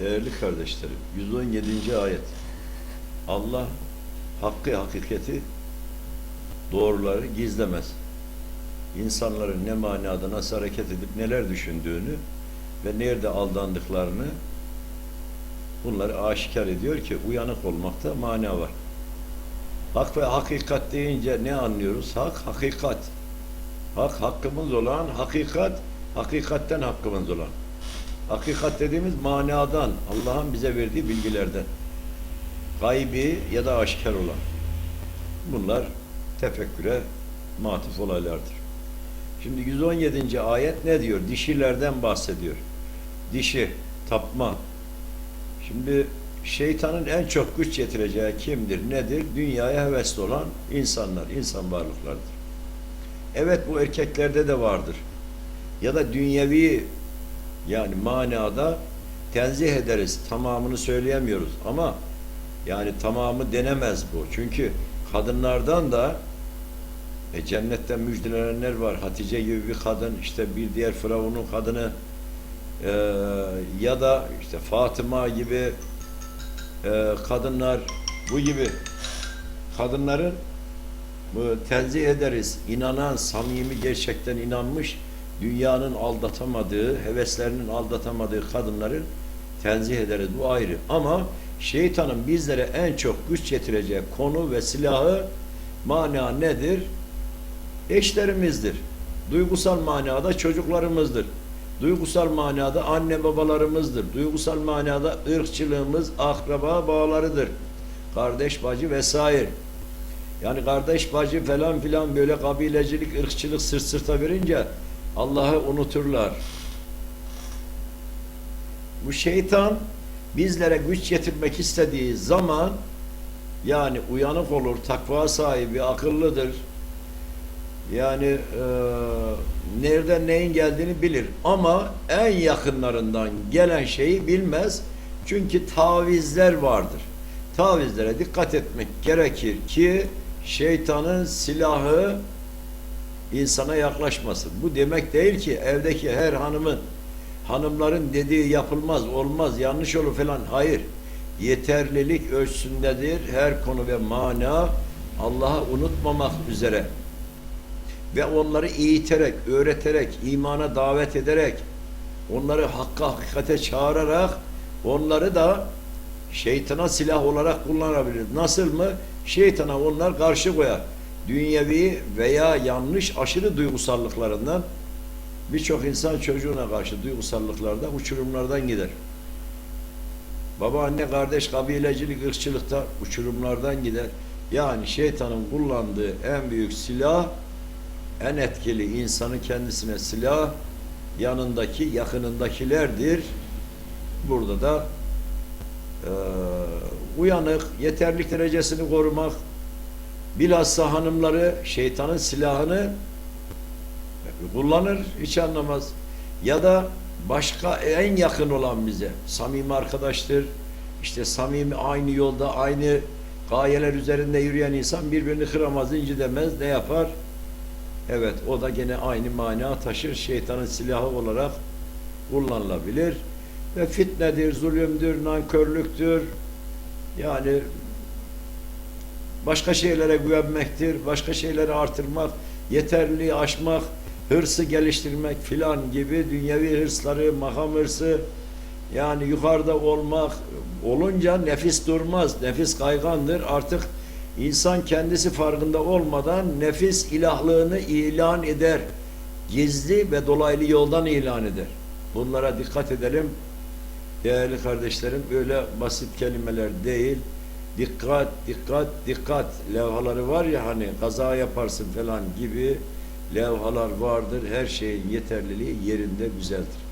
Değerli kardeşlerim, 117. ayet. Allah hakkı hakikati doğruları gizlemez. İnsanların ne manada nasıl hareket edip neler düşündüğünü ve nerede aldandıklarını bunları aşikar ediyor ki uyanık olmakta mana var. Hak ve hakikat deyince ne anlıyoruz? Hak, hakikat. Hak, hakkımız olan, hakikat, hakikatten hakkımız olan. Hakikat dediğimiz manadan, Allah'ın bize verdiği bilgilerden. Gaybi ya da aşikar olan. Bunlar tefekküre matif olaylardır. Şimdi 117. ayet ne diyor? Dişilerden bahsediyor. Dişi, tapma. Şimdi şeytanın en çok güç yetireceği kimdir, nedir? Dünyaya hevesli olan insanlar, insan varlıklardır. Evet bu erkeklerde de vardır. Ya da dünyevi yani manada tenzih ederiz. Tamamını söyleyemiyoruz ama yani tamamı denemez bu. Çünkü kadınlardan da e, cennetten müjdelenenler var. Hatice gibi bir kadın, işte bir diğer Firavun'un kadını e, ya da işte Fatıma gibi e, kadınlar bu gibi kadınların bu tenzih ederiz. inanan, samimi gerçekten inanmış, dünyanın aldatamadığı, heveslerinin aldatamadığı kadınların tenzih ederiz. Bu ayrı. Ama şeytanın bizlere en çok güç getireceği konu ve silahı mana nedir? Eşlerimizdir. Duygusal manada çocuklarımızdır. Duygusal manada anne babalarımızdır. Duygusal manada ırkçılığımız akraba bağlarıdır. Kardeş bacı vesaire. Yani kardeş bacı falan filan böyle kabilecilik, ırkçılık sırt sırta verince Allah'ı unuturlar. Bu şeytan bizlere güç getirmek istediği zaman yani uyanık olur, takva sahibi, akıllıdır. Yani e, nereden neyin geldiğini bilir. Ama en yakınlarından gelen şeyi bilmez. Çünkü tavizler vardır. Tavizlere dikkat etmek gerekir ki şeytanın silahı insana yaklaşmasın. Bu demek değil ki evdeki her hanımın hanımların dediği yapılmaz, olmaz, yanlış olur falan. Hayır. Yeterlilik ölçüsündedir. Her konu ve mana Allah'ı unutmamak üzere ve onları eğiterek, öğreterek, imana davet ederek, onları hakka hakikate çağırarak onları da şeytana silah olarak kullanabilir. Nasıl mı? Şeytana onlar karşı koyar. Dünyevi veya yanlış aşırı duygusallıklarından birçok insan çocuğuna karşı duygusallıklarda uçurumlardan gider. Baba, anne, kardeş, kabilecilik, ırkçılıkta uçurumlardan gider. Yani şeytanın kullandığı en büyük silah en etkili insanı kendisine silah yanındaki, yakınındakilerdir. Burada da e, uyanık, yeterlik derecesini korumak, bilhassa hanımları şeytanın silahını kullanır, hiç anlamaz. Ya da başka en yakın olan bize, samimi arkadaştır, işte samimi aynı yolda, aynı gayeler üzerinde yürüyen insan birbirini kıramaz, incitemez, ne yapar? Evet o da gene aynı mana taşır. Şeytanın silahı olarak kullanılabilir. Ve fitnedir, zulümdür, nankörlüktür. Yani başka şeylere güvenmektir, başka şeyleri artırmak, yeterliliği aşmak, hırsı geliştirmek filan gibi dünyevi hırsları, makam hırsı yani yukarıda olmak olunca nefis durmaz, nefis kaygandır. Artık İnsan kendisi farkında olmadan nefis ilahlığını ilan eder. Gizli ve dolaylı yoldan ilan eder. Bunlara dikkat edelim. Değerli kardeşlerim böyle basit kelimeler değil. Dikkat, dikkat, dikkat levhaları var ya hani kaza yaparsın falan gibi levhalar vardır. Her şeyin yeterliliği yerinde güzeldir.